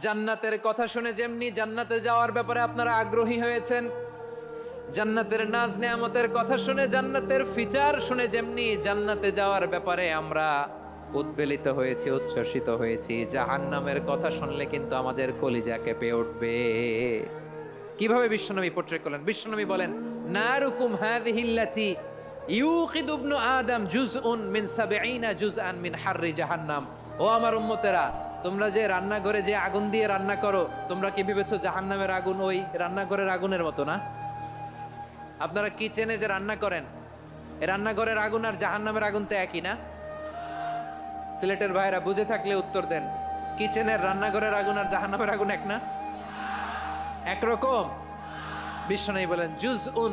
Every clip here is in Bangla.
জান্নাতের কথা শুনে যেমনি জান্নাতে যাওয়ার ব্যাপারে আপনারা আগ্রহী হয়েছেন, জান্নাতের নাজ নেয়ামতের কথা শুনে জান্নাতের ফিচার শুনে যেমনি জান্নাতে যাওয়ার ব্যাপারে আমরা উদ্বেলিত হয়েছি, উচ্ছ্বসিত হয়েছি, জাহান্নামের কথা শুনলে কিন্তু আমাদের কলিজা কেঁপে উঠবে। কীভাবে বিশ্বনবী পোট্রে করলেন? বিশ্বনবী বলেন, নারুকুম হাযিহিল্লাতি আদম জুজউন মিন হাররি জাহান্নাম। ও আমার তোমরা যে রান্নাঘরে যে আগুন দিয়ে রান্না করো, তোমরা কি ভেবেছো জাহান্নামের আগুন ওই রান্নাঘরের আগুনের না? আপনারা কিচেনে যে রান্না করেন? রান্নাঘরের আগুন আর জাহান্নামের আগুন তো একই না? সিলেটের ভাইরা বুঝে থাকলে উত্তর দেন কিচেনের রান্নাঘরের আগুন আর জাহান্নামের আগুন এক না? একরকম বিশ্বনাই বলেন জুজ উন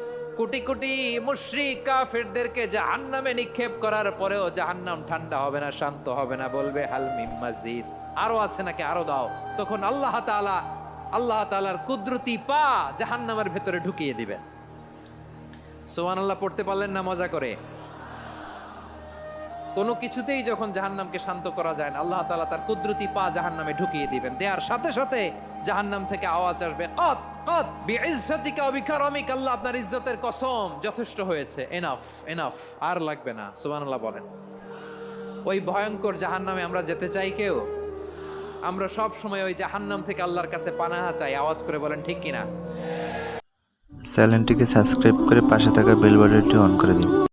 কোটি কোটি মুশ্রিক কাফেরদেরকে জাহান্নামে নিক্ষেপ করার পরেও জাহান্নাম ঠান্ডা হবে না, শান্ত হবে না, বলবে হালমিম মসজিদ আরও আছে নাকি? আরও দাও। তখন আল্লাহ তাআলা, আল্লাহ তাআলার কুদরতি পা জাহান্নামের ভেতরে ঢুকিয়ে দিবেন। সোহান আল্লাহ পড়তে পারলেন না? মজা করে। কোনো কিছুতেই যখন জাহান্নামকে শান্ত করা যায় না, আল্লাহ তালা তার কুদরতি পা জাহান্নামে ঢুকিয়ে দিবেন। দেওয়ার সাথে সাথে জাহান্নাম থেকে আওয়াজ আসবে না। বলেন। ওই ভয়ঙ্কর জাহান্নামে আমরা যেতে চাই কেউ? আমরা ওই জাহান্নাম থেকে আল্লাহর কাছে পানাহা চাই, আওয়াজ করে বলেন, ঠিক কিনা? সাবস্ক্রাইব করে পাশে থাকা বেল অন করে দিন।